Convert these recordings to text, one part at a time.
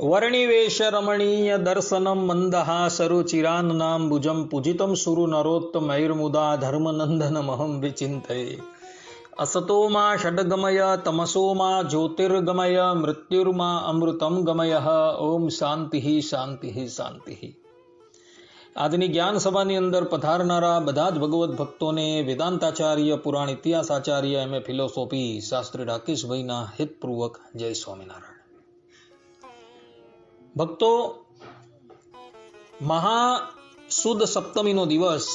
વર્ણિવેશરમણીય દર્શનમ મંદહાસરુચિરાન્નાંબુજમ પૂજિતમ સુરુ નરોત્તમૈર્મુદા ધર્મનંદનમહં વિચિંતયે અસતોમાં ષડગમય તમસોમાં જ્યોતિર્ગમય મૃત્યુર્મા અમૃતમ ગમય ઓમ શાંતિ શાંતિ શાંતિ આજની જ્ઞાન સભાની અંદર પધારનારા બધા જ ભગવત ભક્તોને વેદાંતાચાર્ય પુરાણ ઇતિહાસાચાર્ય એમ એ ફિલોસોફી શાસ્ત્રી રાકેશભાઈના હિતપૂર્વક જય સ્વામિનારાયણ ભક્તો મહા સુદ સપ્તમીનો દિવસ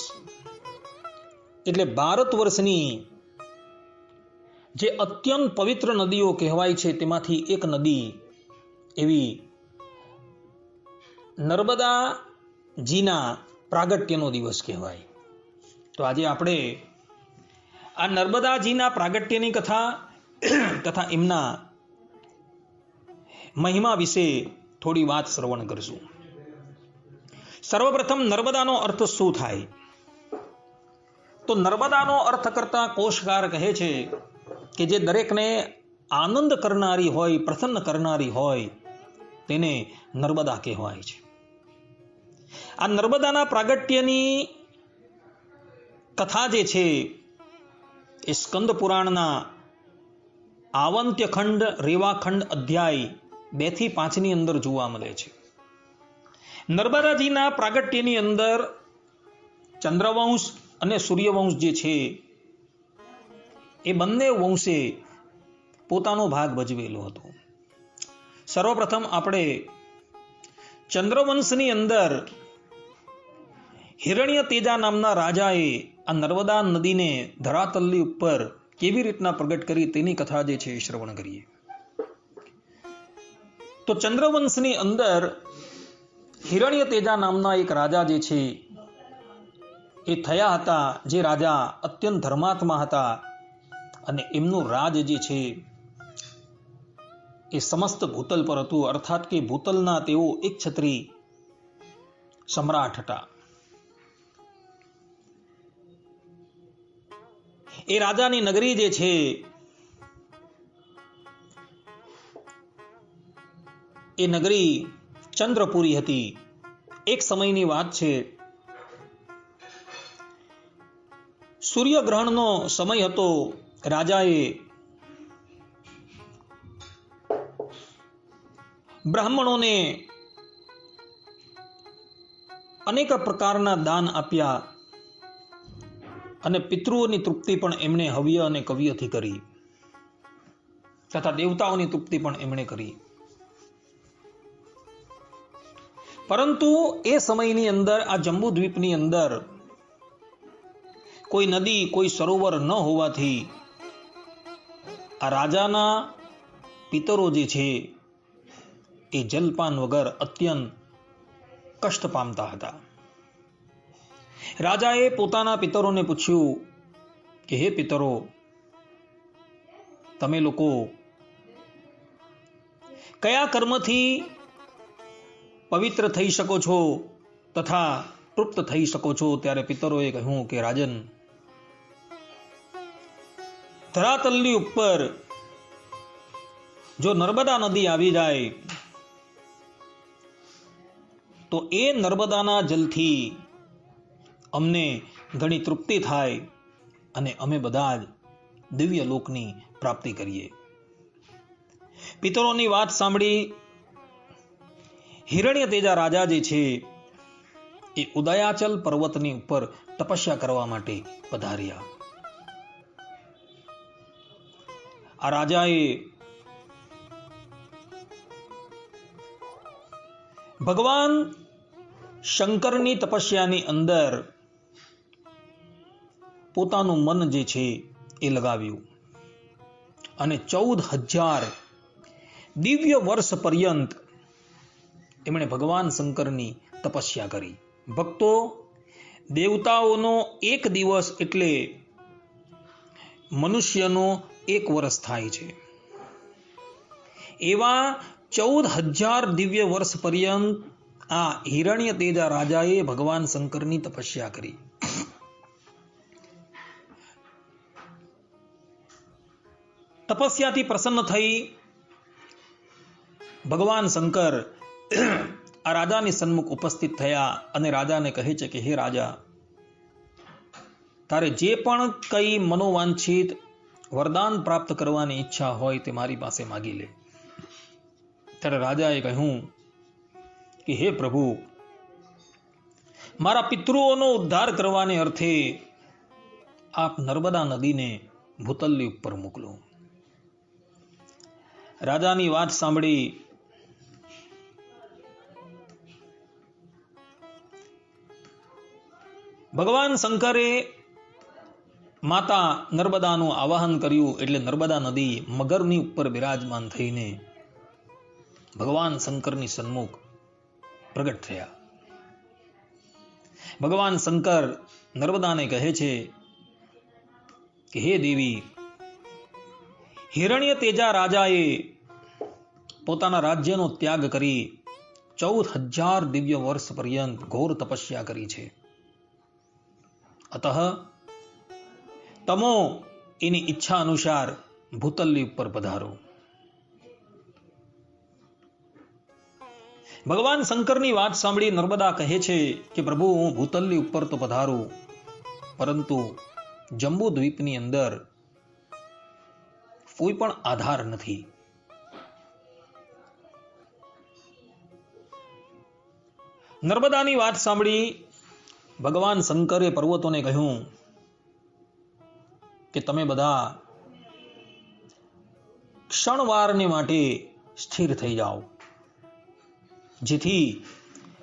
એટલે ભારત વર્ષની જે અત્યંત પવિત્ર નદીઓ કહેવાય છે, તેમાંથી એક નદી એવી નર્મદાજીના પ્રાગટ્યનો દિવસ કહેવાય. તો આજે આપણે આ નર્મદાજીના પ્રાગટ્યની કથા, તથા એમના મહિમા વિશે થોડી વાત શ્રવણ કરશું. સર્વપ્રથમ નર્મદાનો અર્થ શું થાય? તો નર્મદાનો અર્થ કરતા કોષકાર કહે છે કે જે દરેકને આનંદ કરનારી હોય, પ્રસન્ન કરનારી હોય, તેને નર્મદા કહેવાય છે. આ નર્મદાના પ્રાગટ્યની કથા જે છે, એ સ્કંદ પુરાણના આવંત્ય ખંડ રેવાખંડ અધ્યાય બેથી પાંચની અંદર જોવા મળે છે. નર્મદાજીના પ્રાગટ્યની અંદર ચંદ્રવંશ અને સૂર્યવંશ જે છે, એ બંને વંશે પોતાનો ભાગ ભજવેલો હતો. સર્વપ્રથમ આપણે ચંદ્રવંશની અંદર હિરણ્ય તેજા નામના રાજાએ આ નર્મદા નદીને ધરાતલ્લી ઉપર કેવી રીતના પ્રગટ કરી તેની કથા જે છે એ શ્રવણ કરીએ. તો ચંદ્રવંશની અંદર હિરણ્ય તેજા નામના એક રાજા જે છે, એ થયા હતા જે રાજા અત્યંત ધર્માત્મા હતા અને એમનું રાજ જે છે, એ સમસ્ત ભૂતલ પર હતું. અર્થાત કે ભૂતલના તેઓ એક છત્રી સમ્રાટ હતા. એ રાજાની નગરી જે છે એ નગરી ચંદ્રપુરી હતી. એક સમયની વાત છે. સૂર્યગ્રહણનો સમય હતો. રાજાએ બ્રાહ્મણોને અનેક પ્રકારના દાન આપ્યા અને પિતૃઓની તૃપ્તિ પણ એમણે હવ્ય અને કવ્યથી કરી. તથા દેવતાઓની તૃપ્તિ પણ એમણે કરી. પરંતુ એ સમયની અંદર, આ જંબુ દ્વીપની અંદર કોઈ નદી, કોઈ સરોવર ન હોવાથી આ રાજાના પિતરો જે છે, એ જલપાન વગર અત્યંત કષ્ટ પામતા હતા. રાજાએ પોતાના પિતરોને પૂછ્યું કે, હે પિતરો, તમે લોકો કયા કર્મથી પવિત્ર થઈ શકો છો તથા તૃપ્ત થઈ શકો છો ત્યારે પિતરોએ કહ્યું કે રાજન, ધરાતલની ઉપર જો નર્મદા નદી આવી જાય, તો એ નર્મદાના જલથી અમને ઘણી તૃપ્તિ થાય અને અમે બધા જ દિવ્ય લોકની પ્રાપ્તિ કરીએ. પિતરોની વાત સાંભળી હિરણ્ય તેજા રાજા જે છે, એ ઉદયાચલ પર્વતની ઉપર તપસ્યા કરવા માટે પધાર્યા. આ રાજાએ ભગવાન શંકરની તપસ્યાની અંદર પોતાનું મન જે છે, એ લગાવ્યું. અને ચૌદ હજાર દિવ્ય વર્ષ પર્યંત એમણે ભગવાન શંકરની તપસ્યા કરી. ભક્તો, દેવતાઓનો એક દિવસ એટલે મનુષ્યનો એક વર્ષ થાય છે. એવા ચૌદ હજાર દિવ્ય વર્ષ પર્યંત આ હિરણ્ય તેજા રાજાએ ભગવાન શંકરની તપસ્યા કરી. તપસ્યાથી પ્રસન્ન થઈ ભગવાન શંકર આ રાજાની સન્મુખ ઉપસ્થિત થયા અને રાજાને કહે છે કે, હે રાજા, તારે જે પણ કઈ મનોવાંછિત વરદાન પ્રાપ્ત કરવાની ઈચ્છા હોય તે મારી પાસે માગી લે. ત્યારે રાજાએ કહ્યું કે, હે પ્રભુ, મારા પિતૃઓનો ઉદ્ધાર કરવાને અર્થે આપ નર્મદા નદીને ભૂતલ્લી ઉપર મોકલો. રાજાની વાત સાંભળી ભગવાન શંકરે માતા નર્મદાનું આવાહન કર્યું એટલે નર્મદા નદી મગરની ઉપર બિરાજમાન થઈને ભગવાન શંકરની સન્મુખ પ્રગટ થયા. ભગવાન શંકર નર્મદાને કહે છે કે, હે દેવી હિરણ્ય તેજા રાજાએ પોતાના રાજ્યનો ત્યાગ કરી ચૌદ હજાર દિવ્ય વર્ષ પર્યંત ઘોર તપસ્યા કરી છે. અતઃ તમો એની ઈચ્છા અનુસાર ભૂતલની ઉપર પધારો ભગવાન શંકરની વાત સાંભળી નર્મદા કહે છે કે પ્રભુ હું ભૂતલની ઉપર તો પધારું પરંતુ જંબુ દ્વીપની અંદર કોઈ પણ આધાર નથી નર્મદાની વાત સાંભળી ભગવાન શંકરે પર્વતોને કહ્યું કે તમે બધા ક્ષણવારને માટે સ્થિર થઈ જાઓ. જેથી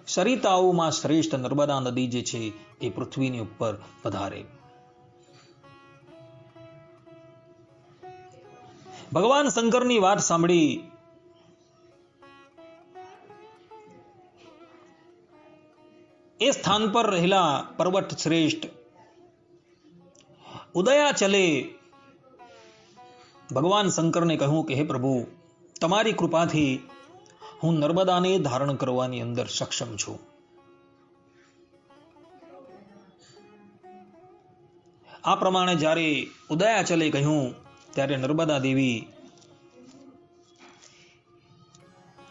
સરિતાઓમાં શ્રેષ્ઠ નર્મદા નદી જે છે એ પૃથ્વીની ઉપર વધારે. ભગવાન શંકરની વાત સાંભળી એ સ્થાન પર રહેલા પર્વત શ્રેષ્ઠ. ઉદયાચલે ભગવાન શંકરને કહ્યું કે, હે પ્રભુ, તમારી કૃપાથી હું નર્મદાને ધારણ કરવાની અંદર સક્ષમ છું. આ પ્રમાણે જ્યારે ઉદયાચલે કહ્યું, ત્યારે નર્મદા દેવી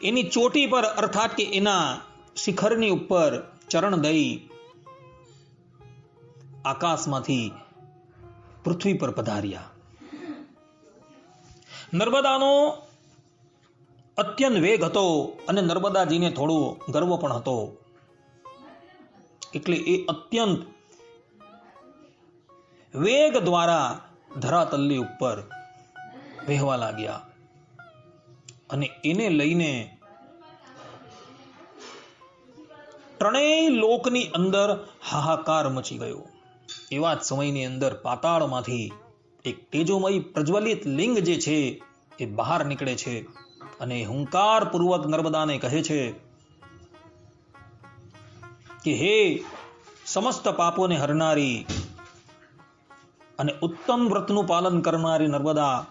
એની ચોટી પર, અર્થાત કે એના શિખરની ઉપર ચરણ દઈ આકાશમાંથી પૃથ્વી પર પધાર્યા. નર્મદાનો અત્યંત વેગ હતો અને નર્મદાજીને થોડો ગર્વ પણ હતો. એટલે એ અત્યંત વેગ દ્વારા ધરાતલ્લી ઉપર વહેવા લાગ્યા. અને એને લઈને ત્રણેય લોકની અંદર હાહાકાર મચી ગયો. એવા જ સમયની અંદર પાતાળમાંથી એક તેજોમય પ્રજ્વલિત લિંગ જે છે એ બહાર નીકળે છે અને હુંકાર પૂર્વક નર્મદાને કહે છે કે હે સમસ્ત પાપોને હરનારી અને ઉત્તમ વ્રતનું પાલન કરનારી નર્મદા,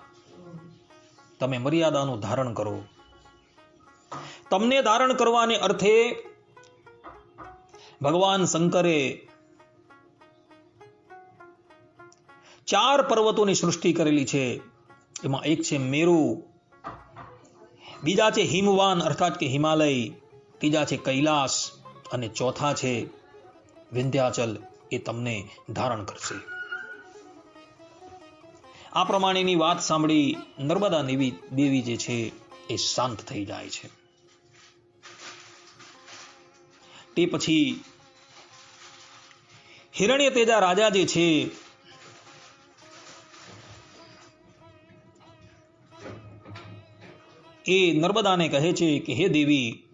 તમે મર્યાદાનું ધારણ કરો. તમને ધારણ કરવાને અર્થે ભગવાન શંકરે ચાર પર્વતોની સૃષ્ટિ કરેલી છે. એમાં એક છે મેરુ, બીજા છે હિમવાન, અર્થાત કે હિમાલય, ત્રીજા છે કૈલાસ અને ચોથા છે વિંધ્યાચલ. એ તમને ધારણ કરશે. આ પ્રમાણેની વાત સાંભળી નર્મદા દેવી દેવી જે છે એ શાંત થઈ જાય છે. તે પછી હિરણ્ય તેજા રાજા છે. એ નર્મદાને કહે છે કે, હે દેવી,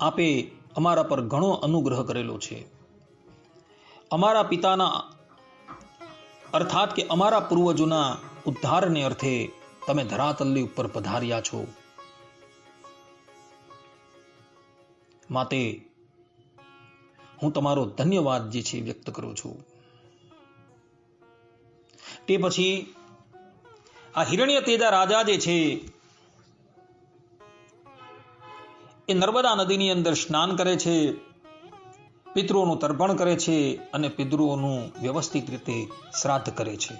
આપે અમારા પર ઘણો અનુગ્રહ કરેલો છે. અમારા પિતાના, અર્થાત કે અમારા પૂર્વજોના ઉદ્ધારને અર્થે તમે ધરાતલ્લી ઉપર પધાર્યા છો. માટે હું તમારો ધન્યવાદ જે છે વ્યક્ત કરું છું. તે પછી આ હિરણ્ય તેજા રાજા જે છે એ નર્મદા નદીની અંદર સ્નાન કરે છે, પિતૃઓનું તર્પણ કરે છે અને પિતૃઓનું વ્યવસ્થિત રીતે શ્રાદ્ધ કરે છે.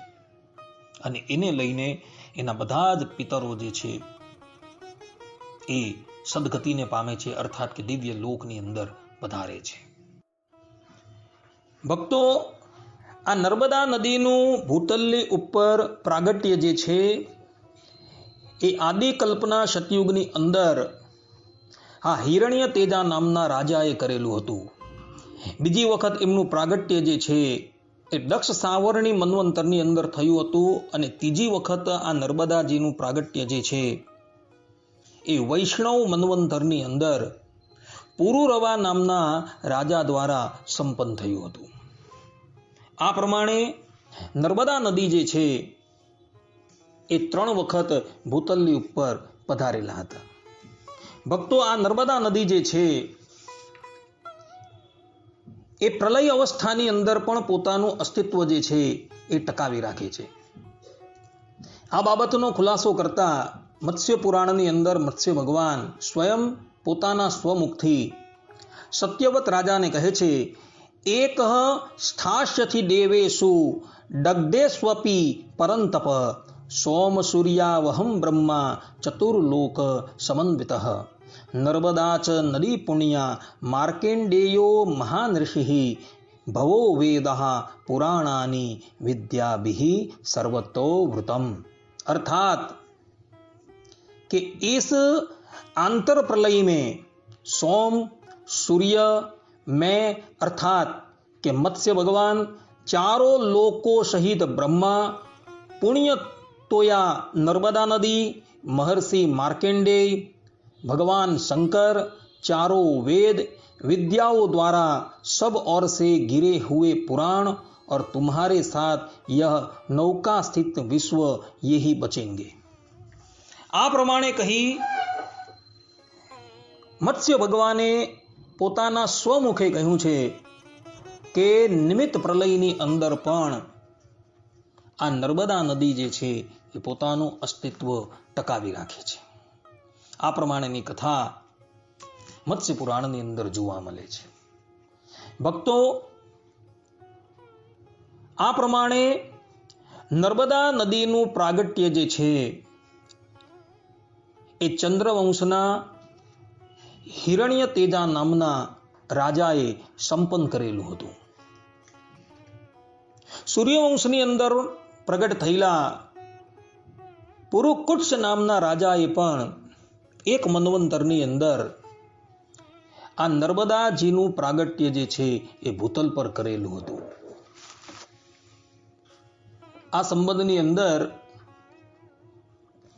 અને એને લઈને એના બધા જ પિતરો જે છે એ સદગતિને પામે છે, અર્થાત કે દિવ્ય લોકની અંદર પધારે છે. ભક્તો, આ નર્મદા નદીનું ભૂતલની ઉપર પ્રાગટ્ય જે છે, એ આદિ કલ્પના સતયુગની અંદર આ હિરણ્ય તેજા નામના રાજાએ કરેલું હતું. બીજી વખત એમનું પ્રાગટ્ય જે છે, એ દક્ષ સાવરણી મન્વંતરની અંદર થયું હતું અને ત્રીજી વખત આ નર્મદાજીનું પ્રાગટ્ય જે છે, એ વૈષ્ણવ મન્વંતરની અંદર પુરુરવા નામના રાજા દ્વારા સંપન્ન થયું હતું. આ પ્રમાણે નર્મદા નદી જે છે, એ ત્રણ વખત ભૂતલની ઉપર પધારેલા હતા. ભક્તો, આ નર્મદા નદી જે છે, એ પ્રલય અવસ્થાની અંદર પણ પોતાનું અસ્તિત્વ જે છે, એ ટકાવી રાખે છે. આ બાબતનો ખુલાસો કરતા મત્સ્ય પુરાણની અંદર મત્સ્ય ભગવાન સ્વયં પોતાના સ્વમુખથી સત્યવત રાજાને કહે છે એક સ્થાસ્યથી દેવેશુ દગ્ધેસ્વપી પરંતપ સોમ સૂર્યાવહમ બ્રહ્મા ચતુર્લોક સમન્વિત નર્મદા ચ નદી પુણ્યા માર્કેન્ડેયો મહાન ઋષિ ભવો વેદ પુરાણાની વિદ્યાભિ સર્વતો વૃતમ अर्थात कि इस आंतर प्रलय में सोम सूर्य में अर्थात कि मत्स्य भगवान चारों लोकों सहित ब्रह्मा पुण्य तोया नर्मदा नदी महर्षि मार्केंडेय भगवान शंकर चारों वेद विद्याओं द्वारा सब ओर से गिरे हुए पुराण और तुम्हारे साथ यह नौका स्थित विश्व ये ही बचेंगे આ પ્રમાણે કહી મત્સ્ય ભગવાને પોતાના સ્વમુખે કહ્યું છે કે નિમિત્ત પ્રલયની અંદર પણ આ નર્મદા નદી જે છે એ પોતાનું અસ્તિત્વ ટકાવી રાખે છે. આ પ્રમાણેની કથા મત્સ્ય પુરાણની અંદર જોવા મળે છે. ભક્તો, આ પ્રમાણે નર્મદા નદીનું પ્રાગટ્ય જે છે એ ચંદ્રવંશના હિરણ્ય તેજા નામના રાજાએ સંપન્ન કરેલું હતું. સૂર્યવંશની અંદર પ્રગટ થયેલા પુરુકુટ્સ નામના રાજાએ પણ એક મનવંતરની અંદર આ નર્મદાજીનું પ્રાગટ્ય જે છે એ ભૂતલ પર કરેલું હતું. આ સંબંધની અંદર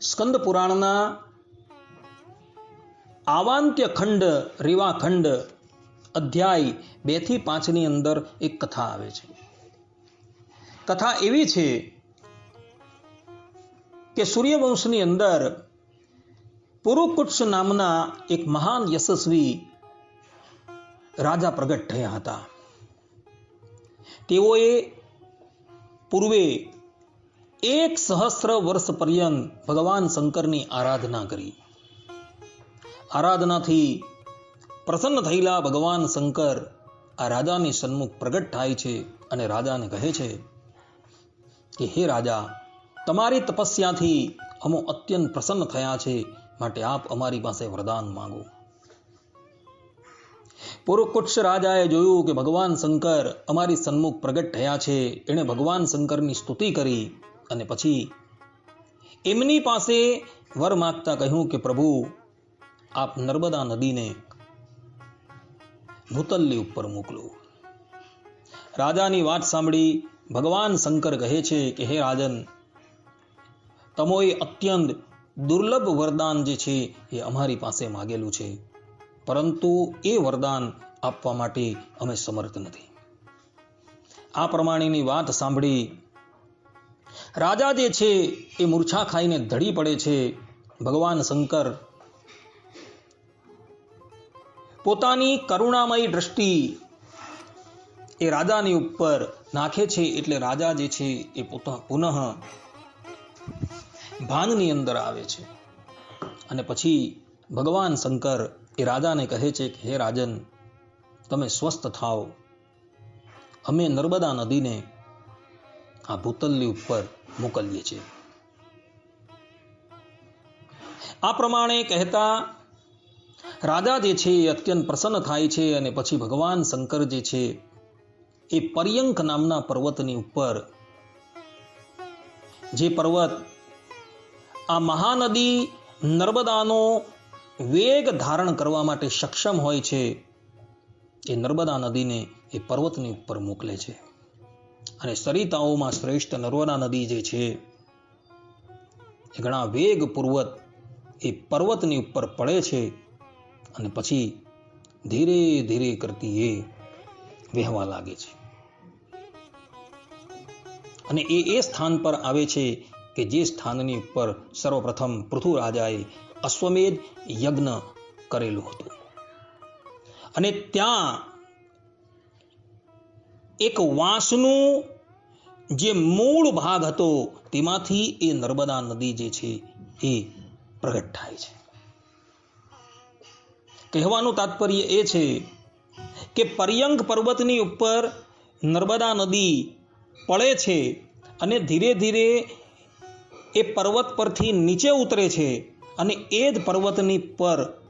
સ્કંદ પુરાણના આવાંત્ય ખંડ, રેવા ખંડ, અધ્યાય બેથી પાંચની અંદર એક કથા આવે છે. કથા એવી છે કે સૂર્યવંશની અંદર પુરુકુટ્સ નામના એક મહાન યશસ્વી રાજા પ્રગટ થયા હતા. તેઓએ પૂર્વે એક સહસ્ર વર્ષ પર્યંત ભગવાન શંકરની આરાધના કરી. આરાધનાથી પ્રસન્ન થયેલા ભગવાન શંકર આ રાજાની સન્મુખ પ્રગટ થાય છે અને રાજાને કહે છે કે, હે રાજા, તમારી તપસ્યાથી અમો અત્યંત પ્રસન્ન થયા છે, માટે આપ અમારી પાસે વરદાન માંગો. પુરુકુટ્સ રાજાએ જોયું કે ભગવાન શંકર અમારી સન્મુખ પ્રગટ થયા છે, એણે ભગવાન શંકરની સ્તુતિ કરી અને પછી એમની પાસે વર માગતા કહ્યું કે, પ્રભુ આપ નર્મદા નદીને ભૂતલની ઉપર મોકલો. રાજાની વાત સાંભળી ભગવાન શંકર કહે છે કે, હે રાજન, તમોએ અત્યંત દુર્લભ વરદાન જે છે એ અમારી પાસે માગેલું છે. પરંતુ એ વરદાન આપવા માટે અમે સમર્થ નથી. આ પ્રમાણેની વાત સાંભળી રાજા જે છે એ મૂર્છા ખાઈને ધડી પડે છે. ભગવાન શંકર પોતાની કરુણામય દ્રષ્ટિ એ રાજાની ઉપર નાખે છે એટલે રાજા જે છે એ પોતા પુનઃ ભાનની અંદર આવે છે. અને પછી ભગવાન શંકર એ રાજાને કહે છે કે, હે રાજન, તમે સ્વસ્થ થાઓ. અમે નર્મદા નદીને આ ભૂતલની ઉપર મોકલીએ છીએ. આ પ્રમાણે કહેતા રાજા જે છે એ અત્યંત પ્રસન્ન થાય છે અને પછી ભગવાન શંકર જે છે એ પર્યંક નામના પર્વતની ઉપર જે પર્વત આ મહાનદી નર્મદાનો વેગ ધારણ કરવા માટે સક્ષમ હોય છે, એ નર્મદા નદીને એ પર્વતની ઉપર મોકલે છે. અને સરિતાઓમાં શ્રેષ્ઠ નર્મદા નદી જે છે, એ ઘણા વેગપૂર્વક એ પર્વતની ઉપર પડે છે. અને પછી ધીરે ધીરે કરતી એ વહેવા લાગે છે. અને એ એ સ્થાન પર આવે છે કે જે સ્થાનની ઉપર સર્વપ્રથમ પૃથુ રાજાએ અશ્વમેધ યજ્ઞ કરેલું હતું. અને ત્યાં એક વાંસનું જે મૂળ ભાગ હતો તેમાંથી એ નર્મદા નદી જે છે એ પ્રગટ થાય છે. કહેવાનું તાત્પર્ય એ છે કે પર્યંક પર્વતની ઉપર નર્મદા નદી પડે છે અને ધીરે ધીરે એ પર્વત પરથી નીચે ઉતરે છે અને એ જ પર્વતની પર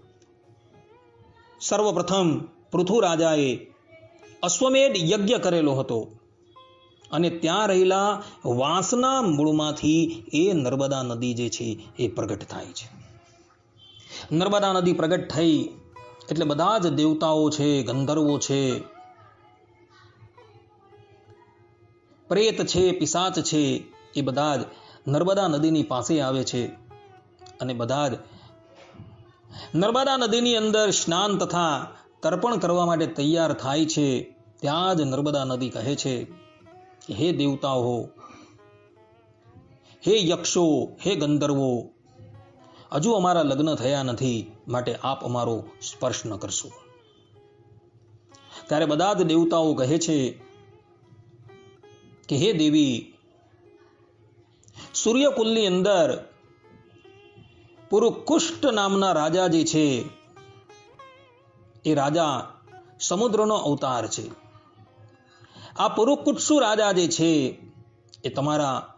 સર્વપ્રથમ પૃથુ અશ્વમેધ યજ્ઞ કરેલો હતો અને ત્યાં રહેલા વાંસના મૂળમાંથી એ નર્મદા નદી જે છે એ પ્રગટ થાય છે. નર્મદા નદી પ્રગટ થઈ એટલે બધા જ દેવતાઓ છે, ગંધર્વો છે. પ્રેત છે પિશાચ છે, એ બધા જ નર્મદા નદીની પાસે આવે છે. અને બધા જ નર્મદા નદીની અંદર સ્નાન તથા તર્પણ કરવા માટે તૈયાર થાય છે. ત્યાં જ નર્મદા નદી કહે છે હે દેવતાઓ, હે યક્ષો, હે ગંધર્વો હજુ અમારા લગ્ન થયા નથી માટે આપ અમારો સ્પર્શ ન કરશો. ત્યારે બધા જ દેવતાઓ કહે છે કે, હે દેવી, સૂર્યકુલની અંદર પુરુકુષ્ટ નામના રાજા જે છે, એ રાજા સમુદ્રનો અવતાર છે. આ પુરુકુત્સુ રાજા જે છે, એ તમારા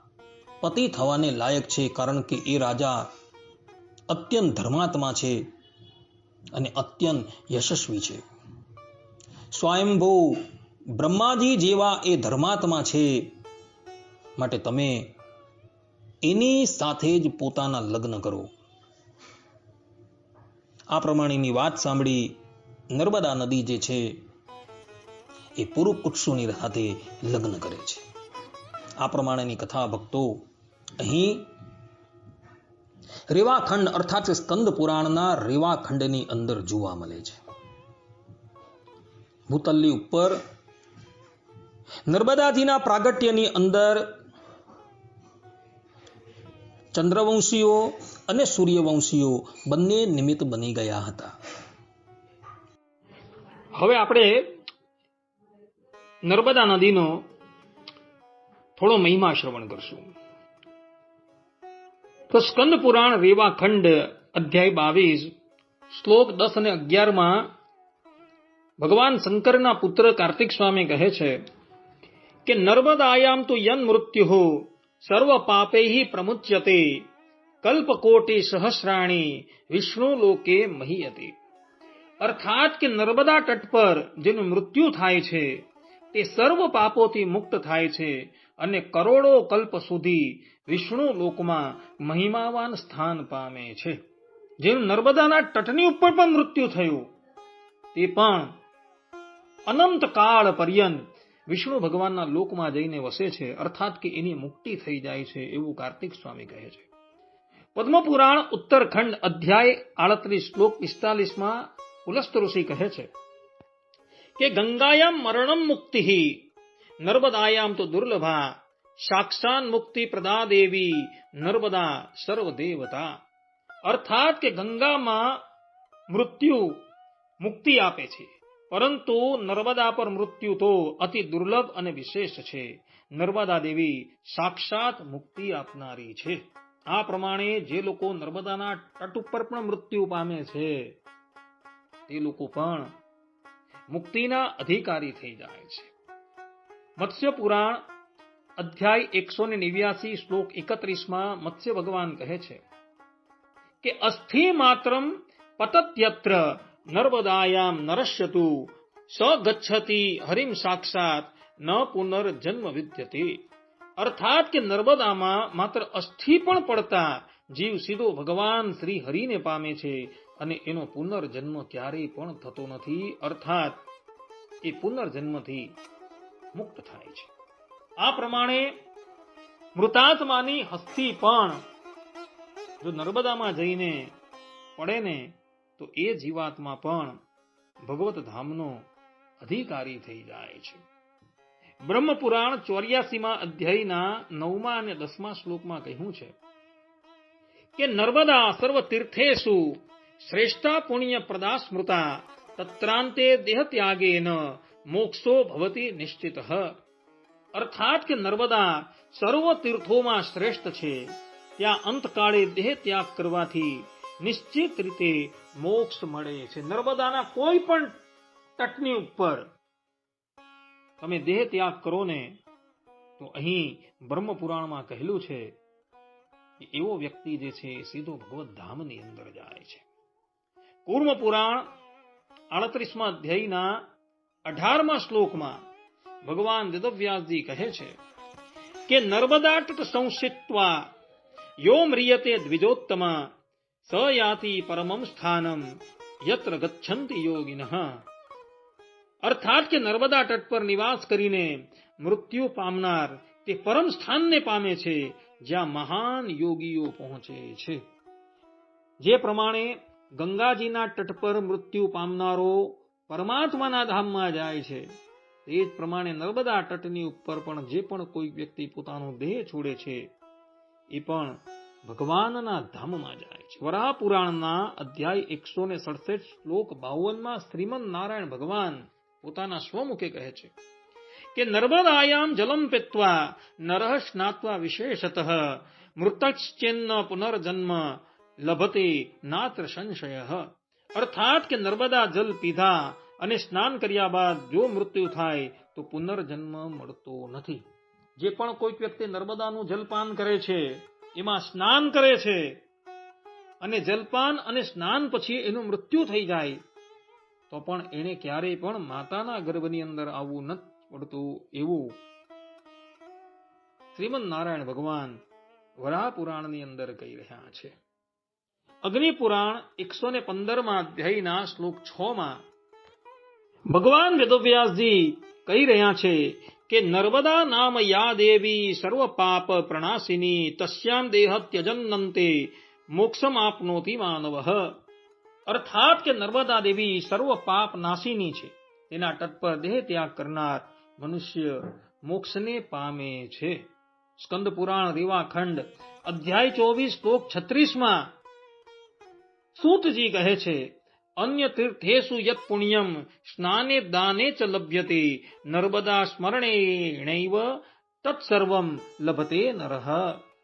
પતિ થવાને લાયક છે કારણ કે એ રાજા અત્યંત ધર્માત્મા છે અને અત્યંત યશસ્વી છે. સ્વયંભૂ બ્રહ્માજી જેવા એ ધર્માત્મા છે માટે તમે એની સાથે જ પોતાના લગ્ન કરો. આ પ્રમાણેની વાત સાંભળી નર્મદા નદી જે છે એ પુરુકુક્ષુની સાથે લગ્ન કરે છે. આ પ્રમાણેની કથા ભક્તો અહીં રેવાખંડ અર્થાત સ્કંદ પુરાણના રેવાખંડની અંદર જોવા મળે છે. ભૂતલની ઉપર નર્મદાજીના પ્રાગટ્યની અંદર ચંદ્રવંશીઓ અને સૂર્યવંશીઓ બંને નિમિત્ત બની ગયા હતા. હવે આપણે નર્મદા નદીનો થોડો મહિમા શ્રવણ કરશું. તો સ્કંદ પુરાણ રેવાખંડ અધ્યાય બાવીસ, શ્લોક દસ અને અગિયારમાં ભગવાન શંકરના પુત્ર કાર્તિક સ્વામી કહે છે કે, નર્મદાયામ તો યન મૃત્યુ, સર્વ પાપે પ્રમુચ્યતે, કલ્પકોટી સહસ્રાણી વિષ્ણુ લોકે મહીયતે. અર્થાત કે, નર્મદા તટ પર જેનું મૃત્યુ થાય છે, તે સર્વ પાપોથી મુક્ત થાય છે અને કરોડો કલ્પ સુધી વિષ્ણુ લોકમાં મહિમાવાન સ્થાન પામે છે. જેનું નર્મદાના તટની ઉપર પણ મૃત્યુ થયું, તે પણ અનંત કાળ પર્યંત વિષ્ણુ ભગવાનના લોકમાં જઈને વસે છે, અર્થાત કે એની મુક્તિ થઈ જાય છે એવું કાર્તિક સ્વામી કહે છે. પદ્મપુરાણ ઉત્તરખંડ અધ્યાય આડત્રીસ શ્લોક પિસ્તાલીસમાં પુલસ્ત ઋષિ કહે છે કે ગંગાયામ મરણમ મુક્તિ નર્મદાયામ તો દુર્લભા સાક્ષાન મુક્તિ પ્રદા દેવી નર્મદા સર્વદેવતા અર્થાત કે ગંગામાં મૃત્યુ મુક્તિ આપે છે પરંતુ નર્મદા પર મૃત્યુ તો અતિ દુર્લભ અને વિશેષ છે નર્મદા દેવી સાક્ષાત મુક્તિ આપનારી છે આ પ્રમાણે જે લોકો નર્મદાના તટ ઉપર પણ મૃત્યુ પામે છે તે લોકો પણ મુક્તિના અધિકારી થઈ જાય છે મત્સ્ય પુરાણ અધ્યાય એકસો ને નેવ્યાસી, શ્લોક એકત્રીસમાં મત્સ્ય ભગવાન કહે છે કે અસ્થિ માત્રમ પતત્યત્ર, નર્મદાયામ નરસ્યતુ, સ ગચ્છતિ હરિમ સાક્ષાત, ન પુનર્જન્મ વિદ્યતે અર્થાત કે નર્મદામાં માત્ર અસ્થિ પણ પડતા, જીવ સીધો ભગવાન શ્રી હરિને પામે છે અને એનો પુનર્જન્મ ક્યારેય પણ થતો નથી, અર્થાત એ પુનર્જન્મથી મુક્ત થાય છે. આ પ્રમાણે મૃતાત્માની હસ્તી પણ જો નર્મદામાં જઈને પડે ને, તો એ જીવાત્મા પણ ભગવત ધામનો અધિકારી થઈ જાય છે. બ્રહ્મપુરાણ ચોર્યાસીમાં અધ્યાયના નવમા અને દસમા શ્લોકમાં કહ્યું છે કે નર્મદા સર્વ તીર્થેશુ શ્રેષ્ઠા પુણ્ય પ્રદા સ્મૃતા તત્રાંતે દેહ ત્યાગેન મોક્ષો ભવતી નિશ્ચિત. અર્થાત કે નર્મદા સર્વ તીર્થોમાં શ્રેષ્ઠ છે. ત્યાં અંતકાળે દેહ ત્યાગ કરવાથી નિશ્ચિત રીતે મોક્ષ મળે છે. નર્મદાના કોઈ પણ તટની ઉપર તમે દેહ ત્યાગ કરો ને, તો અહીં બ્રહ્મપુરાણમાં કહેલું છે કે એવો વ્યક્તિ જે છે સીધો ભગવત ધામની અંદર જાય છે. કુર્મ પુરાણ આડત્રીસમાં અધ્યાયના અઢારમા શ્લોકમાં ભગવાન વેદવ્યાસજી કહે છે કે નર્મદા તટ સંસિત્વા યો મ્રિયતે દ્વિજોત્તમા સ યાતિ પરમમ સ્થાનમ યત્ર ગચ્છંતિ યોગિન. અર્થાત કે નર્મદા તટ પર નિવાસ કરીને મૃત્યુ પામનાર તે પરમ સ્થાનને પામે છે, જ્યાં મહાન યોગીઓ પહોંચે છે. જે પ્રમાણે ગંગાજીના તટ પર મૃત્યુ પામનારો પરમાત્માના ધામમાં જાય છે. તે જ પ્રમાણે નર્મદા તટની ઉપર પણ જે પણ કોઈ વ્યક્તિ પોતાનો દેહ છોડે છે, એ પણ ભગવાનના ધામમાં જાય છે. વરાહ પુરાણના અધ્યાય એકસો ને સડસઠ શ્લોક બાવનમાં શ્રીમદ નારાયણ ભગવાન પોતાના સ્વમુખે કહે છે કે, નર્મદાયામ જલમ પેત્વા નરહ સ્નાત્વા વિશેષતઃ, મૃતશ્ચેન્ન પુનર્જન્મ લભતે નાત્ર સંશય. અર્થાત કે નર્મદા જલ પીધા અને સ્નાન કર્યા બાદ જો મૃત્યુ થાય, તો પુનર્જન્મ મળતો નથી. જે પણ કોઈક વ્યક્તિ નર્મદાનું જલપાન કરે છે, એમાં સ્નાન કરે છે, અને જલપાન અને સ્નાન પછી એનું મૃત્યુ થઈ જાય, તો પણ એને ક્યારેય પણ માતાના ગર્ભની અંદર આવવું નથી પડતું એવું. શ્રીમદ નારાયણ ભગવાન વરાહ પુરાણની અંદર કહી રહ્યા છે. અગ્નિ પુરાણ એકસો ને પંદરમાં અધ્યાયના શ્લોક છ માં ભગવાન વેદવ્યાસજી કહી રહ્યા છે કે નર્મદા નામ યા દેવી સર્વ પાપ પ્રણાશિની તસ્યામ દેહ ત્યજન્નંતે મોક્ષમ આપનોતી માનવ. અર્થાત કે નર્મદા દેવી સર્વ પાપ નાશીની છે. તેના તટ પર દેહ ત્યાગ કરનાર મનુષ્ય મોક્ષને પામે છે. સ્કંદ પુરાણ રીવાખંડ અધ્યાય ચોવીસ, શ્લોક છત્રીસમાં સૂતજી કહે છે, અન્ય તીર્થેશુ યત પુણ્યમ, સ્નાને દાને ચ લભ્યતે, નર્મદા સ્મરણેણૈવ તત્સર્વમ લભતે નરહ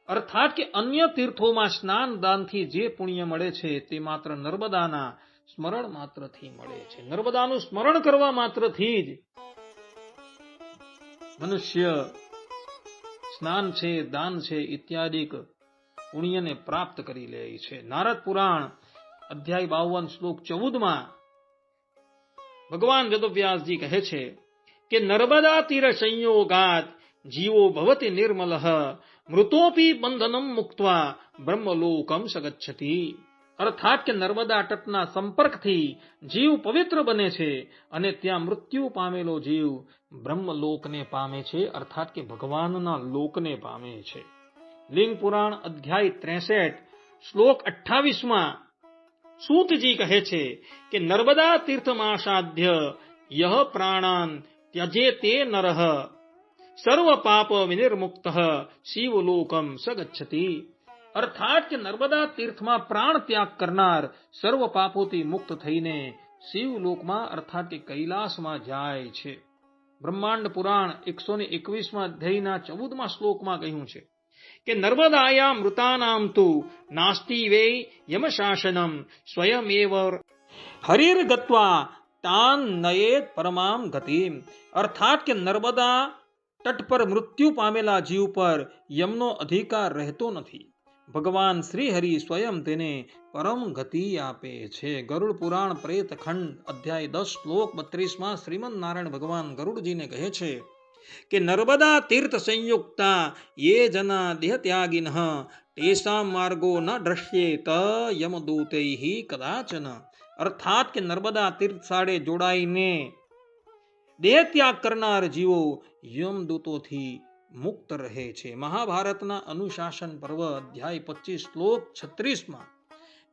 અર્થાત કે અન્ય તીર્થોમાં સ્નાન દાનથી જે પુણ્ય મળે છે, તે માત્ર નર્મદાના સ્મરણ માત્રથી મળે છે. નર્મદાનું સ્મરણ કરવા માત્રથી જ મનુષ્ય સ્નાન છે, દાન છે, ઇત્યાદિક પુણ્યને પ્રાપ્ત કરી લે છે. નારદ પુરાણ અધ્યાય બાવન શ્લોક ચૌદમાં ભગવાન વેદવ્યાસજી કહે છે કે નર્મદા તીર સંયોગાત જીવો ભવતી નિર્મલ, મૃતોપી બંધનમ મુક્તવા બ્રહ્મલોકમ સગચ્છતી। અર્થાત કે નર્મદા તટના સંપર્કથી જીવ પવિત્ર બને છે અને ત્યાં મૃત્યુ પામેલો જીવ બ્રહ્મલોકને પામે છે, અર્થાત કે ભગવાનના લોકને પામે છે। લિંગ પુરાણ અધ્યાય ત્રેસઠ, શ્લોક અઠ્ઠાવીસમાં સૂતજી કહે છે કે નર્મદા તીર્થમાં સાધ્ય યહ પ્રાણાન ત્યજે તે નરહ સર્વ પાપ વિનિર્મુક્ત શિવલોકમ સગચ્છતિ. અર્થાત કે નર્મદા તીર્થમાં પ્રાણ ત્યાગ કરનાર સર્વ પાપોથી મુક્ત થઈને શિવલોકમાં અર્થાત કે કૈલાસમાં જાય છે. બ્રહ્માંડ પુરાણ એકસો ને એકવીસમાં અધ્યાયના ચૌદમાં શ્લોકમાં કહ્યું છે. કે નર્મદાયા મૃતાનામ તુ નાસ્તિ વે યમ શાસનમ સ્વયમેવ હરિર ગત્વા તાન નયેત પરમામ ગતિમ. અર્થાત કે નર્મદા તટ પર મૃત્યુ પામેલા જીવ પર યમનો અધિકાર રહેતો નથી. ભગવાન શ્રી હરિ સ્વયં તેને પરમ ગતિ આપે છે. ગરુડ પુરાણ પ્રેત ખંડ અધ્યાય દસ, શ્લોક બત્રીસમાં શ્રીમદ નારાયણ ભગવાન ગરુડજીને કહે છે કે નર્મદા તીર્થ સંયુક્તા યે જના દેહ ત્યાગિન તેસા માર્ગો ન દ્રશ્યેત, યમદૂતૈ કદાચન. અર્થાત કે નર્મદા તીર્થ સાડે જોડાઈને દેહ ત્યાગ કરનાર જીવો યમદૂતોથી મુક્ત રહે છે. મહાભારતના અનુશાસન પર્વ અધ્યાય પચીસ શ્લોક છત્રીસમાં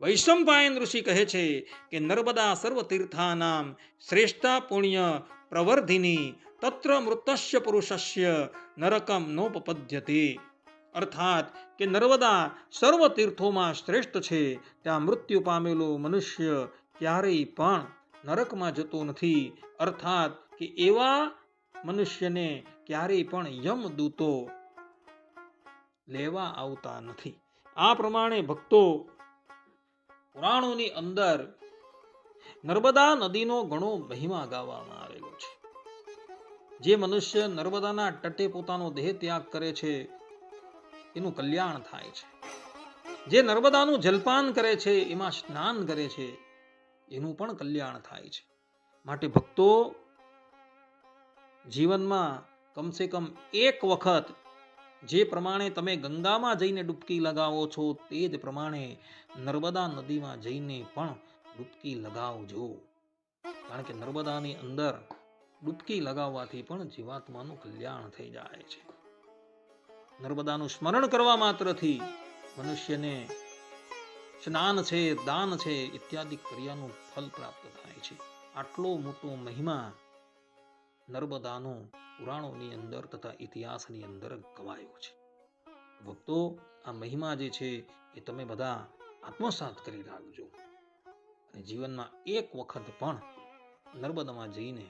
વૈષ્ણવપાયન ઋષિ કહે છે કે નર્મદા સર્વ તીર્થાનામ શ્રેષ્ઠા પુણ્ય પ્રવર્ધિની તત્ર મૃતસ્ય પુરુષસ્ય નરકમ નોપપદ્યતે અર્થાત કે નર્મદા સર્વ તીર્થોમાં શ્રેષ્ઠ છે ત્યાં મૃત્યુ પામેલો મનુષ્ય ક્યારેય પણ નરકમાં જતો નથી અર્થાત કે એવા મનુષ્યને ક્યારેય પણ યમદૂતો લેવા આવતા નથી આ પ્રમાણે ભક્તો પુરાણોની અંદર નર્મદા નદીનો ઘણો મહિમા ગાવામાં આવેલો છે જે મનુષ્ય નર્મદાના તટે પોતાનો દેહ ત્યાગ કરે છે, એનું કલ્યાણ થાય છે. જે નર્મદાનું જલપાન કરે છે, એમાં સ્નાન કરે છે, એનું પણ કલ્યાણ થાય છે. માટે ભક્તો, જીવનમાં કમસે કમ એક વખત જે પ્રમાણે તમે ગંગામાં જઈને ડૂબકી લગાવો છો, તે જ પ્રમાણે નર્મદા નદીમાં જઈને પણ ડૂબકી લગાવજો. કારણ કે નર્મદાની અંદર ડૂબકી લગાવવાથી પણ જીવાત્માનું કલ્યાણ થઈ જાય છે. નર્મદાનું સ્મરણ કરવા માત્રથી મનુષ્યને સ્નાન છે, દાન છે ઇત્યાદિ ક્રિયાનું ફલ પ્રાપ્ત થાય છે. આટલો મોટો મહિમા નર્મદાનો પુરાણોની અંદર તથા ઇતિહાસની અંદર ગવાયો છે. ભક્તો, આ મહિમા જે છે એ તમે બધા આત્મસાત કરી રાખજો. અને જીવનમાં એક વખત પણ નર્મદામાં જઈને